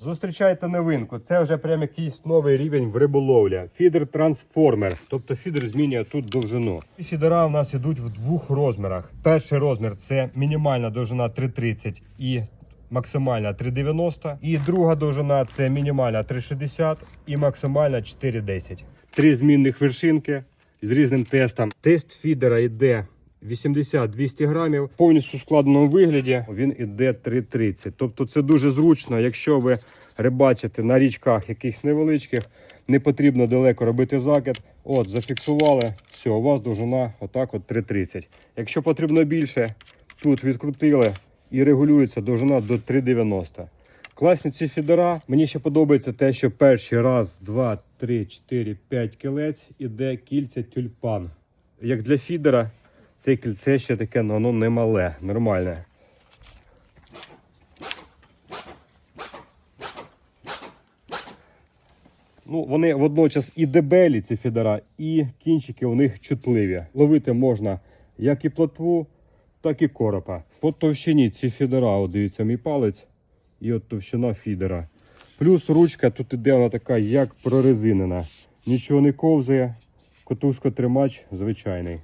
Зустрічайте новинку. Це вже прям якийсь новий рівень в риболовлі. Фідер трансформер. Тобто фідер змінює тут довжину. Фідера у нас ідуть в двох розмірах. Перший розмір це мінімальна довжина 3,30 і максимальна 3,90. І друга довжина це мінімальна 3,60 і максимальна 4,10. Три змінних вершинки з різним тестом. Тест фідера йде 80-200 грамів. Повністю в складеному вигляді він іде 3,30. Тобто це дуже зручно, якщо ви рибачите на річках якихось невеличких, не потрібно далеко робити закид. От, зафіксували, все, у вас довжина отак от 3,30. Якщо потрібно більше, тут відкрутили і регулюється довжина до 3,90. Класні ці фідера. Мені ще подобається те, що перший раз, два, три, чотири, п'ять кілець іде кільця тюльпан. Як для фідера, це кільце ще таке, ну, воно не мале, нормальне. Ну, вони водночас і дебелі, ці фідера, і кінчики у них чутливі. Ловити можна як і плотву, так і коропа. По товщині ці фідера, от дивіться, мій палець, і от товщина фідера. Плюс ручка тут іде вона така, як прорезинена. Нічого не ковзає, котушка тримач звичайний.